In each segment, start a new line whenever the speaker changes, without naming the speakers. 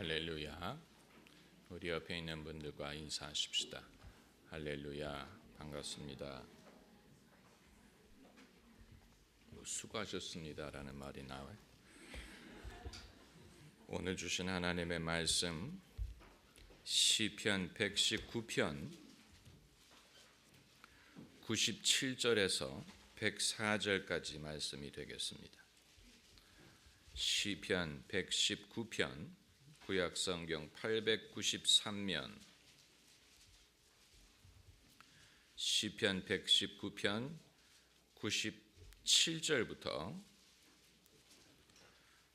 할렐루야. 우리 옆에 있는 분들과 인사하십시다. 할렐루야. 반갑습니다. 뭐 수고하셨습니다라는 말이 나와요. 오늘 주신 하나님의 말씀 시편 119편 97절에서 104절까지 말씀이 되겠습니다. 시편 119편 구약 성경 893면 시편 119편 97절부터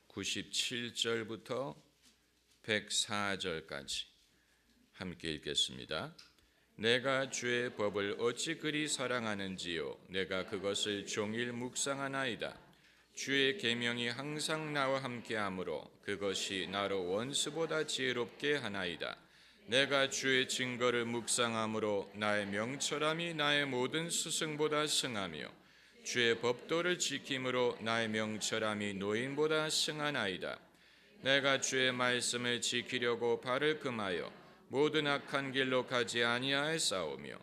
97절부터 104절까지 함께 읽겠습니다. 내가 주의 법을 어찌 그리 사랑하는지요 내가 그것을 종일 묵상하나이다. 주의 계명이 항상 나와 함께하므로 그것이 나로 원수보다 지혜롭게 하나이다. 내가 주의 증거를 묵상함으로 나의 명철함이 나의 모든 스승보다 승하며 주의 법도를 지킴으로 나의 명철함이 노인보다 승하나이다. 내가 주의 말씀을 지키려고 발을 금하여 모든 악한 길로 가지 아니하였사오며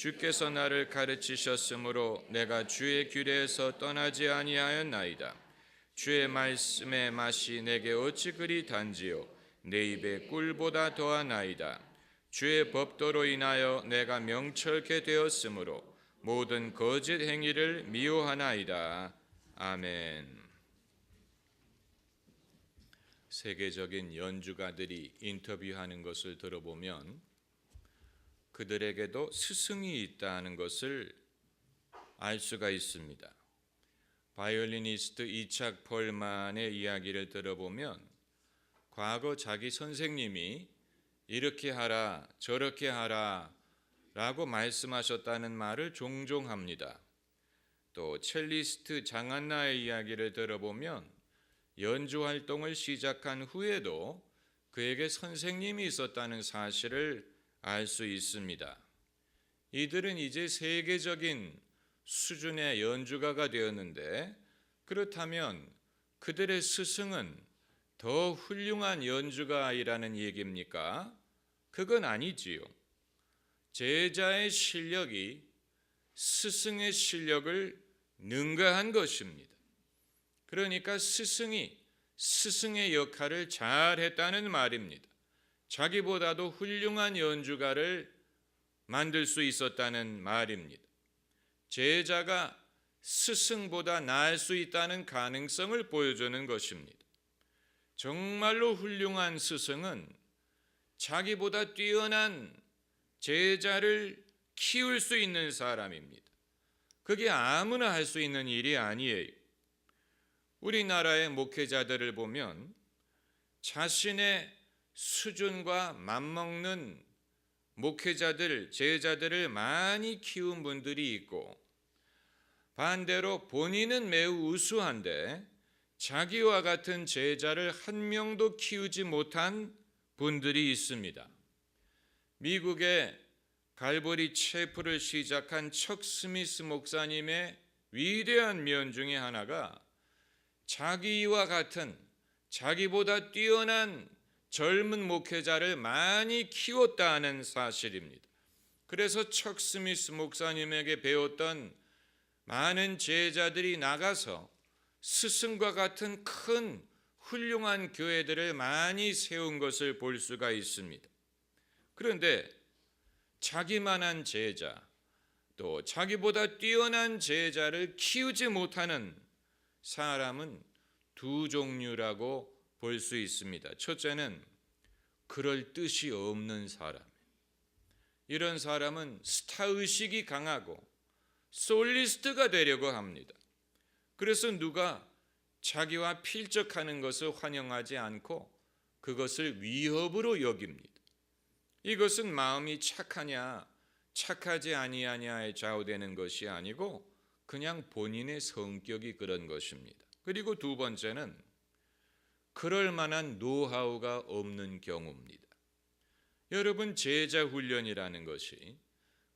주께서 나를 가르치셨으므로 내가 주의 규례에서 떠나지 아니하였나이다. 주의 말씀의 맛이 내게 어찌 그리 단지요 내 입에 꿀보다 더하나이다. 주의 법도로 인하여 내가 명철케 되었으므로 모든 거짓 행위를 미워하나이다. 아멘. 세계적인 연주가들이 인터뷰하는 것을 들어보면 그들에게도 스승이 있다는 것을 알 수가 있습니다. 바이올리니스트 이착 폴만의 이야기를 들어보면 과거 자기 선생님이 이렇게 하라 저렇게 하라 라고 말씀하셨다는 말을 종종 합니다. 또 첼리스트 장한나의 이야기를 들어보면 연주 활동을 시작한 후에도 그에게 선생님이 있었다는 사실을 알 수 있습니다. 이들은 이제 세계적인 수준의 연주가가 되었는데 그렇다면 그들의 스승은 더 훌륭한 연주가이라는 얘기입니까? 그건 아니지요. 제자의 실력이 스승의 실력을 능가한 것입니다. 그러니까 스승이 스승의 역할을 잘 했다는 말입니다. 자기보다도 훌륭한 연주가를 만들 수 있었다는 말입니다. 제자가 스승보다 나을 수 있다는 가능성을 보여주는 것입니다. 정말로 훌륭한 스승은 자기보다 뛰어난 제자를 키울 수 있는 사람입니다. 그게 아무나 할 수 있는 일이 아니에요. 우리나라의 목회자들을 보면 자신의 수준과 맞먹는 목회자들, 제자들을 많이 키운 분들이 있고 반대로 본인은 매우 우수한데 자기와 같은 제자를 한 명도 키우지 못한 분들이 있습니다. 미국의 갈보리 체프를 시작한 척 스미스 목사님의 위대한 면 중에 하나가 자기와 같은 자기보다 뛰어난 젊은 목회자를 많이 키웠다는 사실입니다. 그래서 척 스미스 목사님에게 배웠던 많은 제자들이 나가서 스승과 같은 큰 훌륭한 교회들을 많이 세운 것을 볼 수가 있습니다. 그런데 자기만한 제자, 또 자기보다 뛰어난 제자를 키우지 못하는 사람은 두 종류라고 볼 수 있습니다. 첫째는 그럴 뜻이 없는 사람. 이런 사람은 스타 의식이 강하고 솔리스트가 되려고 합니다. 그래서 누가 자기와 필적하는 것을 환영하지 않고 그것을 위협으로 여깁니다. 이것은 마음이 착하냐 착하지 아니하냐에 좌우되는 것이 아니고 그냥 본인의 성격이 그런 것입니다. 그리고 두 번째는 그럴 만한 노하우가 없는 경우입니다. 여러분 제자 훈련이라는 것이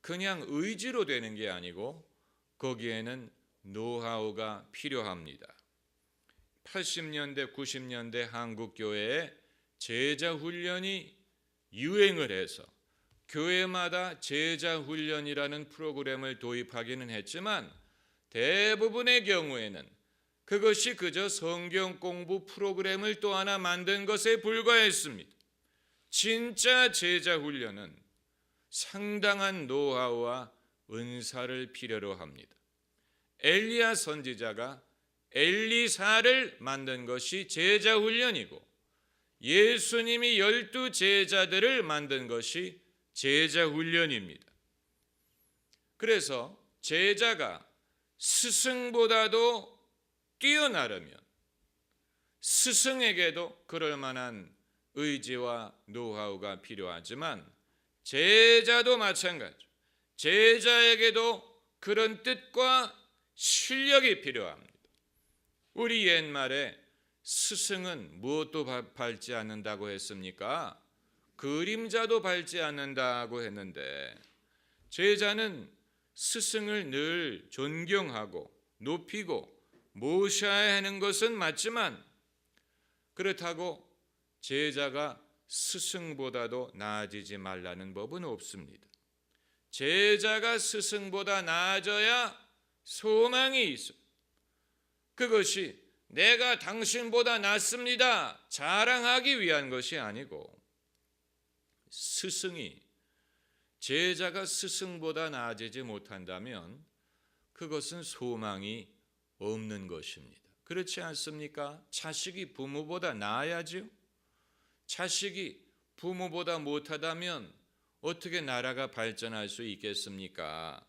그냥 의지로 되는 게 아니고 거기에는 노하우가 필요합니다. 80년대 90년대 한국 교회에 제자 훈련이 유행을 해서 교회마다 제자 훈련이라는 프로그램을 도입하기는 했지만 대부분의 경우에는 그것이 그저 성경 공부 프로그램을 또 하나 만든 것에 불과했습니다. 진짜 제자 훈련은 상당한 노하우와 은사를 필요로 합니다. 엘리야 선지자가 엘리사를 만든 것이 제자 훈련이고 예수님이 열두 제자들을 만든 것이 제자 훈련입니다. 그래서 제자가 스승보다도 뛰어나려면 스승에게도 그럴 만한 의지와 노하우가 필요하지만 제자도 마찬가지. 제자에게도 그런 뜻과 실력이 필요합니다. 우리 옛말에 스승은 무엇도 밟지 않는다고 했습니까? 그림자도 밟지 않는다고 했는데 제자는 스승을 늘 존경하고 높이고 모셔야 하는 것은 맞지만 그렇다고 제자가 스승보다도 나아지지 말라는 법은 없습니다. 제자가 스승보다 나아져야 소망이 있어. 그것이 내가 당신보다 낫습니다. 자랑하기 위한 것이 아니고 스승이 제자가 스승보다 나아지지 못한다면 그것은 소망이 없는 것입니다. 그렇지 않습니까? 자식이 부모보다 나아야죠. 자식이 부모보다 못하다면 어떻게 나라가 발전할 수 있겠습니까?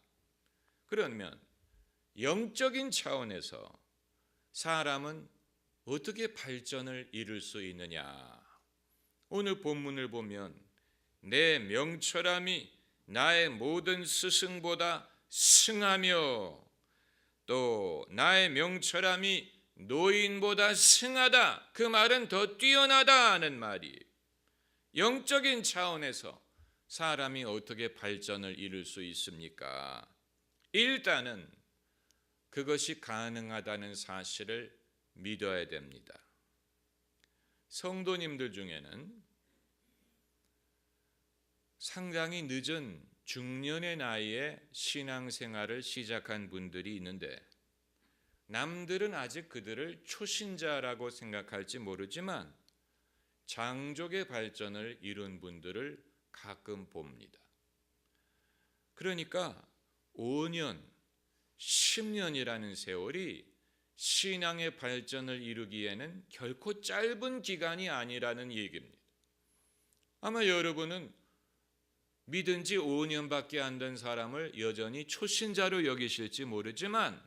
그러면 영적인 차원에서 사람은 어떻게 발전을 이룰 수 있느냐? 오늘 본문을 보면 내 명철함이 나의 모든 스승보다 승하며 또 나의 명철함이 노인보다 승하다. 그 말은 더 뛰어나다 하는 말이 영적인 차원에서 사람이 어떻게 발전을 이룰 수 있습니까? 일단은 그것이 가능하다는 사실을 믿어야 됩니다. 성도님들 중에는 상당히 늦은 중년의 나이에 신앙생활을 시작한 분들이 있는데 남들은 아직 그들을 초신자라고 생각할지 모르지만 장족의 발전을 이룬 분들을 가끔 봅니다. 그러니까 5년, 10년이라는 세월이 신앙의 발전을 이루기에는 결코 짧은 기간이 아니라는 얘기입니다. 아마 여러분은 믿은 지 5년밖에 안 된 사람을 여전히 초신자로 여기실지 모르지만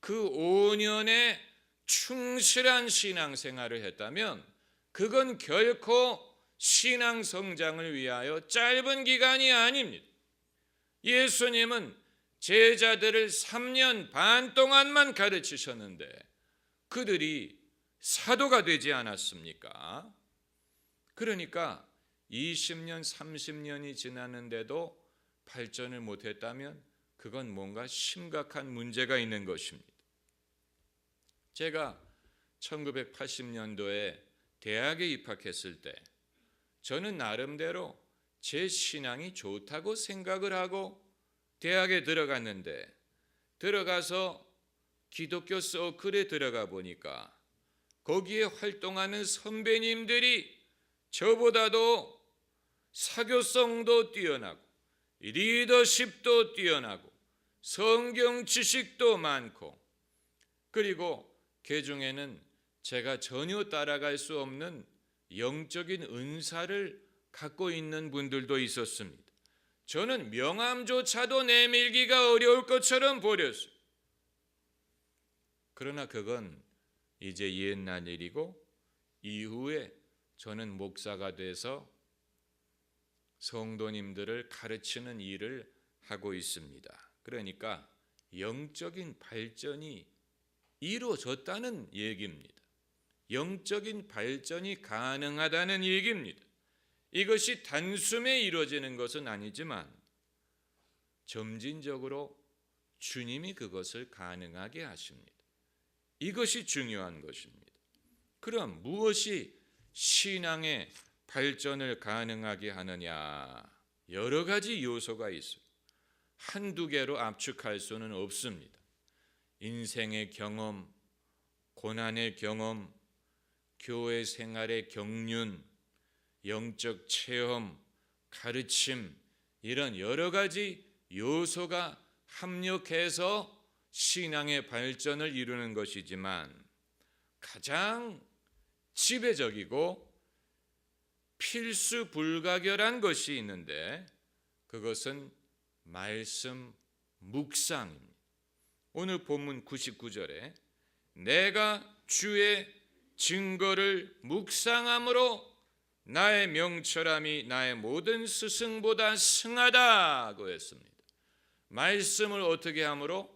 그 5년의 충실한 신앙생활을 했다면 그건 결코 신앙 성장을 위하여 짧은 기간이 아닙니다. 예수님은 제자들을 3년 반 동안만 가르치셨는데 그들이 사도가 되지 않았습니까? 그러니까 20년, 30년이 지났는데도 발전을 못했다면 그건 뭔가 심각한 문제가 있는 것입니다. 제가 1980년도에 대학에 입학했을 때 저는 나름대로 제 신앙이 좋다고 생각을 하고 대학에 들어갔는데 들어가서 기독교 서클에 들어가 보니까 거기에 활동하는 선배님들이 저보다도 사교성도 뛰어나고 리더십도 뛰어나고 성경 지식도 많고 그리고 그 중에는 제가 전혀 따라갈 수 없는 영적인 은사를 갖고 있는 분들도 있었습니다. 저는 명함조차도 내밀기가 어려울 것처럼 보렸어요. 그러나 그건 이제 옛날 일이고 이후에 저는 목사가 돼서 성도님들을 가르치는 일을 하고 있습니다. 그러니까 영적인 발전이 이루어졌다는 얘기입니다. 영적인 발전이 가능하다는 얘기입니다. 이것이 단숨에 이루어지는 것은 아니지만 점진적으로 주님이 그것을 가능하게 하십니다. 이것이 중요한 것입니다. 그럼 무엇이 신앙의 발전을 가능하게 하느냐? 여러 가지 요소가 있어요. 한두 개로 압축할 수는 없습니다. 인생의 경험, 고난의 경험, 교회 생활의 경륜, 영적 체험, 가르침 이런 여러 가지 요소가 합력해서 신앙의 발전을 이루는 것이지만 가장 지배적이고 필수 불가결한 것이 있는데 그것은 말씀 묵상입니다. 오늘 본문 99절에 내가 주의 증거를 묵상함으로 나의 명철함이 나의 모든 스승보다 승하다고 했습니다. 말씀을 어떻게 함으로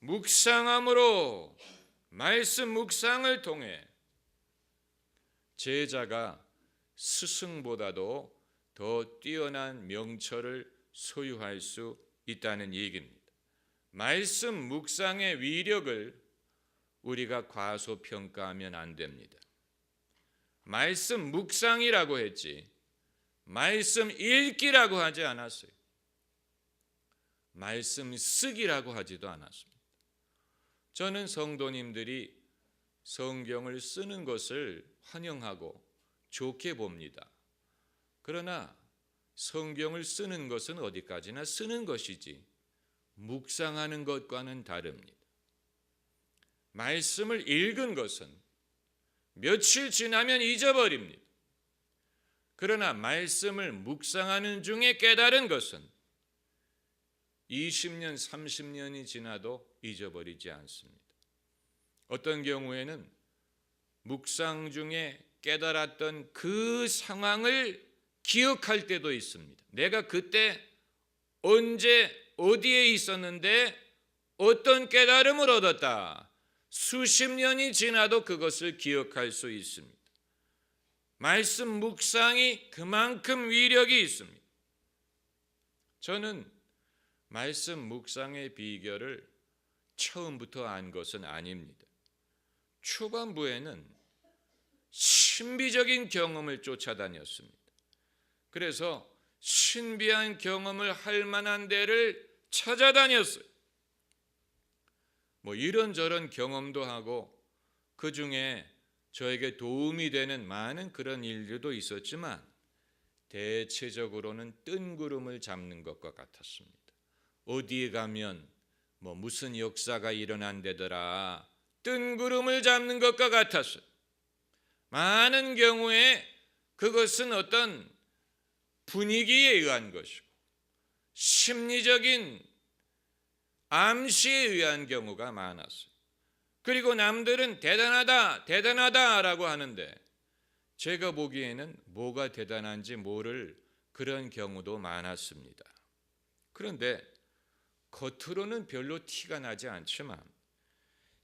묵상함으로 말씀 묵상을 통해 제자가 스승보다도 더 뛰어난 명철을 소유할 수 있다는 얘기입니다. 말씀 묵상의 위력을 우리가 과소평가하면 안 됩니다. 말씀 묵상이라고 했지, 말씀 읽기라고 하지 않았어요. 말씀 쓰기라고 하지도 않았습니다. 저는 성도님들이 성경을 쓰는 것을 환영하고 좋게 봅니다. 그러나 성경을 쓰는 것은 어디까지나 쓰는 것이지 묵상하는 것과는 다릅니다. 말씀을 읽은 것은 며칠 지나면 잊어버립니다. 그러나 말씀을 묵상하는 중에 깨달은 것은 20년, 30년이 지나도 잊어버리지 않습니다. 어떤 경우에는 묵상 중에 깨달았던 그 상황을 기억할 때도 있습니다. 내가 그때 언제 어디에 있었는데 어떤 깨달음을 얻었다. 수십 년이 지나도 그것을 기억할 수 있습니다. 말씀 묵상이 그만큼 위력이 있습니다. 저는 말씀 묵상의 비결을 처음부터 안 것은 아닙니다. 초반부에는 신비적인 경험을 쫓아다녔습니다. 그래서 신비한 경험을 할 만한 데를 찾아다녔어요. 뭐 이런저런 경험도 하고 그 중에 저에게 도움이 되는 많은 그런 일들도 있었지만 대체적으로는 뜬구름을 잡는 것과 같았습니다. 어디에 가면 뭐 무슨 역사가 일어난다더라 뜬구름을 잡는 것과 같았어요. 많은 경우에 그것은 어떤 분위기에 의한 것이고 심리적인 암시에 의한 경우가 많았어요. 그리고 남들은 대단하다, 대단하다라고 하는데 제가 보기에는 뭐가 대단한지 모를 그런 경우도 많았습니다. 그런데 겉으로는 별로 티가 나지 않지만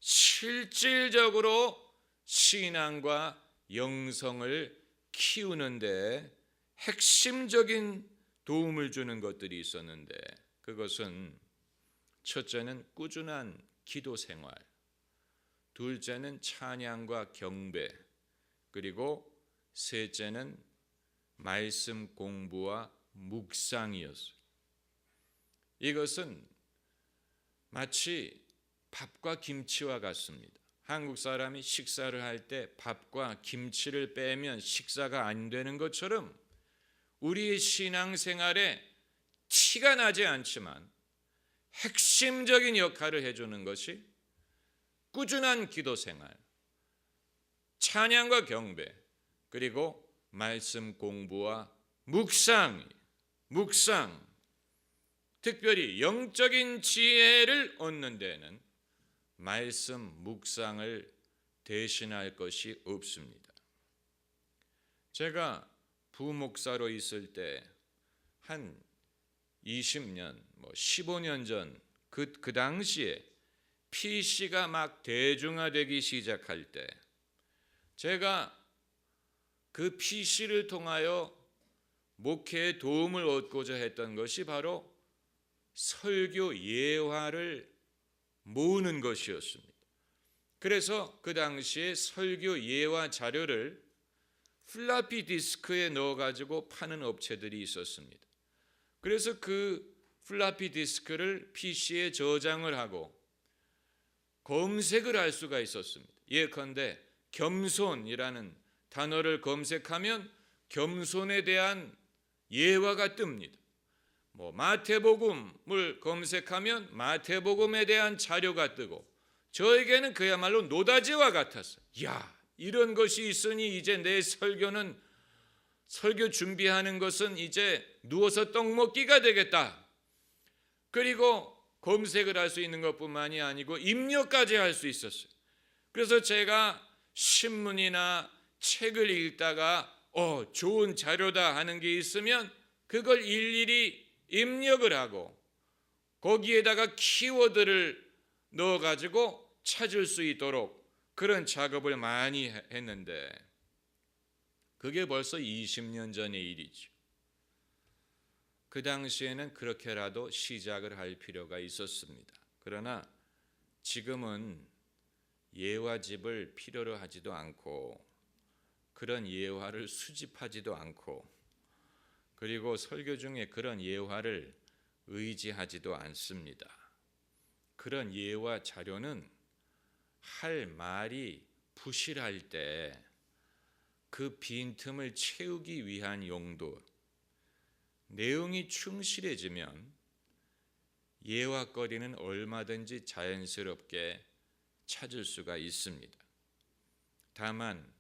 실질적으로 신앙과 영성을 키우는데 핵심적인 도움을 주는 것들이 있었는데 그것은 첫째는 꾸준한 기도 생활, 둘째는 찬양과 경배, 그리고 셋째는 말씀 공부와 묵상이었어요. 이것은 마치 밥과 김치와 같습니다. 한국 사람이 식사를 할 때 밥과 김치를 빼면 식사가 안 되는 것처럼 우리의 신앙생활에 티가 나지 않지만 핵심적인 역할을 해주는 것이 꾸준한 기도 생활, 찬양과 경배, 그리고 말씀 공부와 묵상, 묵상, 특별히 영적인 지혜를 얻는 데는 말씀 묵상을 대신할 것이 없습니다. 제가 부목사로 있을 때 한 20년, 뭐 15년 전 그 그 당시에 PC가 막 대중화되기 시작할 때 제가 그 PC를 통하여 목회에 도움을 얻고자 했던 것이 바로 설교 예화를 모으는 것이었습니다. 그래서 그 당시에 설교 예화 자료를 플라피 디스크에 넣어 가지고 파는 업체들이 있었습니다. 그래서 그 플라피 디스크를 PC에 저장을 하고 검색을 할 수가 있었습니다. 예컨대 겸손이라는 단어를 검색하면 겸손에 대한 예화가 뜹니다. 뭐 마태복음을 검색하면 마태복음에 대한 자료가 뜨고 저에게는 그야말로 노다지와 같았어요. 야, 이런 것이 있으니 이제 내 설교는 설교 준비하는 것은 이제 누워서 떡 먹기가 되겠다. 그리고 검색을 할 수 있는 것뿐만이 아니고 입력까지 할 수 있었어요. 그래서 제가 신문이나 책을 읽다가 어, 좋은 자료다 하는 게 있으면 그걸 일일이 입력을 하고 거기에다가 키워드를 넣어 가지고 찾을 수 있도록 그런 작업을 많이 했는데 그게 벌써 20년 전의 일이죠. 그 당시에는 그렇게라도 시작을 할 필요가 있었습니다. 그러나 지금은 예화집을 필요로 하지도 않고 그런 예화를 수집하지도 않고 그리고 설교 중에 그런 예화를 의지하지도 않습니다. 그런 예화 자료는 할 말이 부실할 때 그 빈틈을 채우기 위한 용도 내용이 충실해지면 예화거리는 얼마든지 자연스럽게 찾을 수가 있습니다. 다만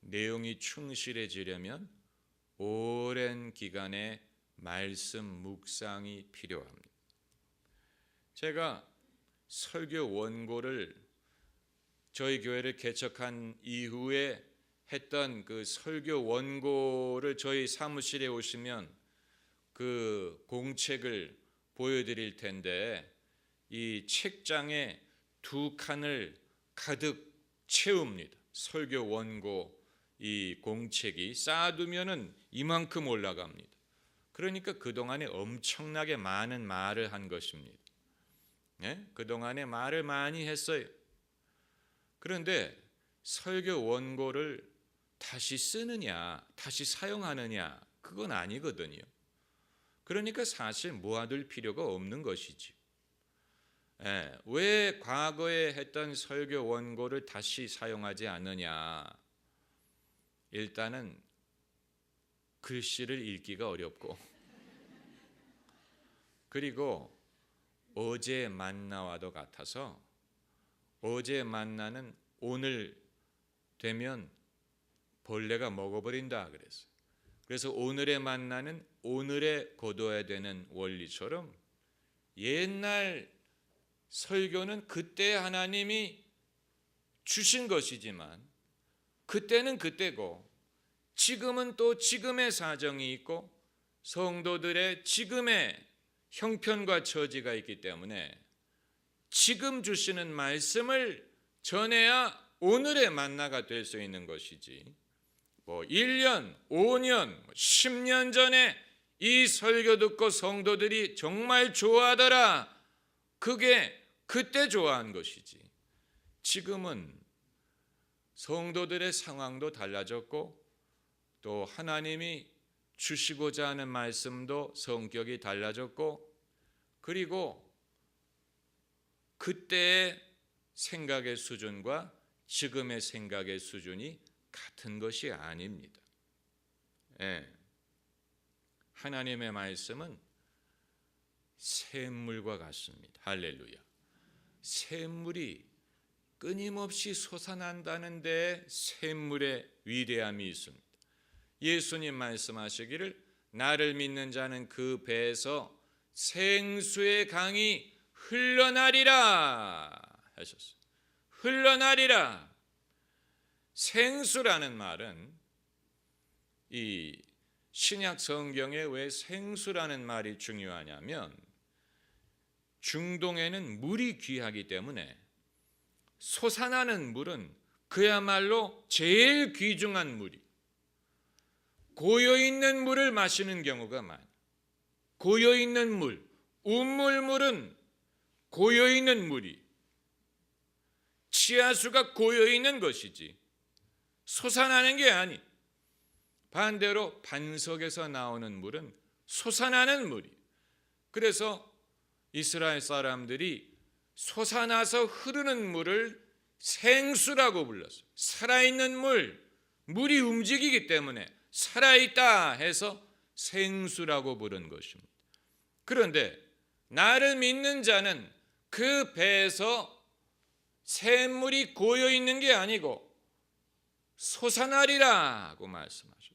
내용이 충실해지려면 오랜 기간의 말씀 묵상이 필요합니다. 제가 설교 원고를 저희 교회를 개척한 이후에 했던 그 설교 원고를 저희 사무실에 오시면 그 공책을 보여드릴 텐데 이 책장에 두 칸을 가득 채웁니다. 설교 원고 이 공책이 쌓아두면은 이만큼 올라갑니다. 그러니까 그 동안에 엄청나게 많은 말을 한 것입니다. 예? 그 동안에 말을 많이 했어요. 그런데 설교 원고를 다시 쓰느냐, 다시 사용하느냐, 그건 아니거든요. 그러니까 사실 모아둘 필요가 없는 것이지. 예, 왜 과거에 했던 설교 원고를 다시 사용하지 않느냐? 일단은 글씨를 읽기가 어렵고, 그리고 어제 만나와도 같아서 어제 만나는 오늘 되면 벌레가 먹어버린다 그랬어요. 그래서 오늘의 만나는 오늘에 거둬야 되는 원리처럼 옛날 설교는 그때 하나님이 주신 것이지만 그때는 그때고 지금은 또 지금의 사정이 있고 성도들의 지금의 형편과 처지가 있기 때문에 지금 주시는 말씀을 전해야 오늘의 만나가 될 수 있는 것이지. 뭐 1년, 5년, 10년 전에 이 설교 듣고 성도들이 정말 좋아하더라. 그게 그때 좋아한 것이지. 지금은 성도들의 상황도 달라졌고 또 하나님이 주시고자 하는 말씀도 성격이 달라졌고 그리고 그때의 생각의 수준과 지금의 생각의 수준이 같은 것이 아닙니다. 예. 하나님의 말씀은 샘물과 같습니다. 할렐루야. 샘물이 끊임없이 솟아난다는 데 샘물의 위대함이 있습니다. 예수님 말씀하시기를 나를 믿는 자는 그 배에서 생수의 강이 흘러나리라 하셨어요. 흘러나리라. 생수라는 말은 이 신약 성경에 왜 생수라는 말이 중요하냐면 중동에는 물이 귀하기 때문에 솟아나는 물은 그야말로 제일 귀중한 물이 고여 있는 물을 마시는 경우가 많아. 고여 있는 물, 우물물은 고여 있는 물이 치아수가 고여 있는 것이지 솟아나는 게 아니. 반대로 반석에서 나오는 물은 솟아나는 물이. 그래서 이스라엘 사람들이 솟아나서 흐르는 물을 생수라고 불렀어요. 살아있는 물, 물이 움직이기 때문에 살아있다 해서 생수라고 부른 것입니다. 그런데 나를 믿는 자는 그 배에서 샘물이 고여 있는 게 아니고 솟아나리라고 말씀하셨어요.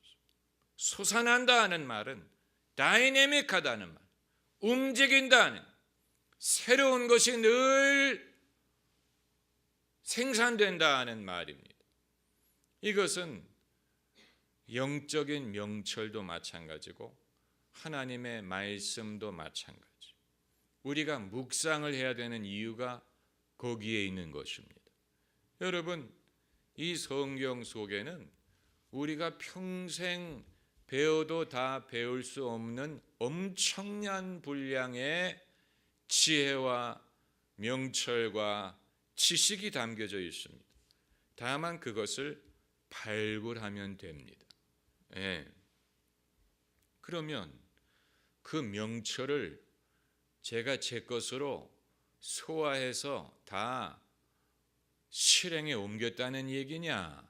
솟아난다는 말은 다이내믹하다는 말, 움직인다는 새로운 것이 늘 생산된다는 말입니다. 이것은 영적인 명철도 마찬가지고 하나님의 말씀도 마찬가지. 우리가 묵상을 해야 되는 이유가 거기에 있는 것입니다. 여러분, 이 성경 속에는 우리가 평생 배워도 다 배울 수 없는 엄청난 분량의 지혜와 명철과 지식이 담겨져 있습니다. 다만 그것을 발굴하면 됩니다. 예. 그러면 그 명철을 제가 제 것으로 소화해서 다 실행에 옮겼다는 얘기냐?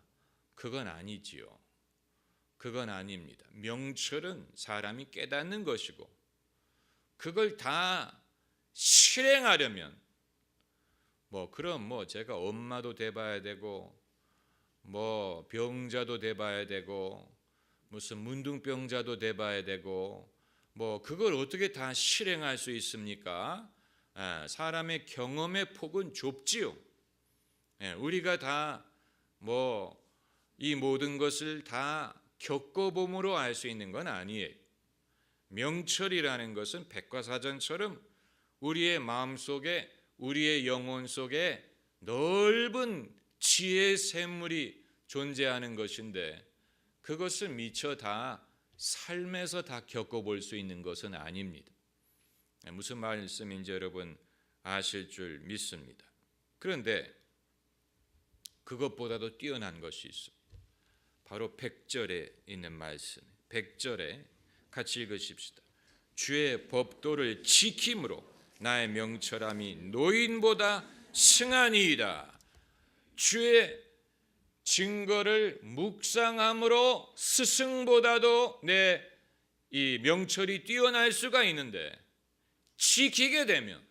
그건 아니지요. 그건 아닙니다. 명철은 사람이 깨닫는 것이고 그걸 다 실행하려면 뭐 그럼 뭐 제가 엄마도 돼봐야 되고 뭐 병자도 돼봐야 되고 무슨 문둥병자도 돼봐야 되고 뭐 그걸 어떻게 다 실행할 수 있습니까? 아, 사람의 경험의 폭은 좁지요. 예, 우리가 다 뭐 이 모든 것을 다 겪어봄으로 알 수 있는 건 아니에요. 명철이라는 것은 백과사전처럼 우리의 마음 속에 우리의 영혼 속에 넓은 지혜의 샘물이 존재하는 것인데 그것을 미처 다 삶에서 다 겪어볼 수 있는 것은 아닙니다. 무슨 말씀인지 여러분 아실 줄 믿습니다. 그런데 그것보다도 뛰어난 것이 있습니다. 바로 100절에 있는 말씀. 100절에 같이 읽으십시다. 주의 법도를 지킴으로 나의 명철함이 노인보다 승하니이다. 주의 증거를 묵상함으로 스승보다도 내 이 명철이 뛰어날 수가 있는데 지키게 되면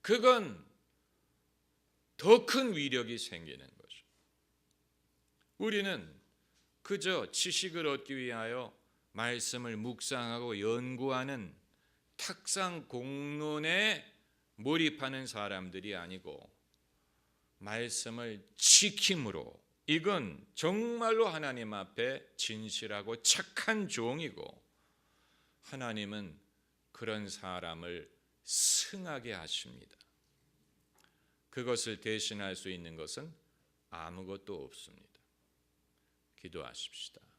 그건 더 큰 위력이 생기는 거죠. 우리는 그저 지식을 얻기 위하여 말씀을 묵상하고 연구하는 탁상 공론에 몰입하는 사람들이 아니고 말씀을 지킴으로 이건 정말로 하나님 앞에 진실하고 착한 종이고 하나님은 그런 사람을 승하게 하십니다. 그것을 대신할 수 있는 것은 아무것도 없습니다. 기도하십시다.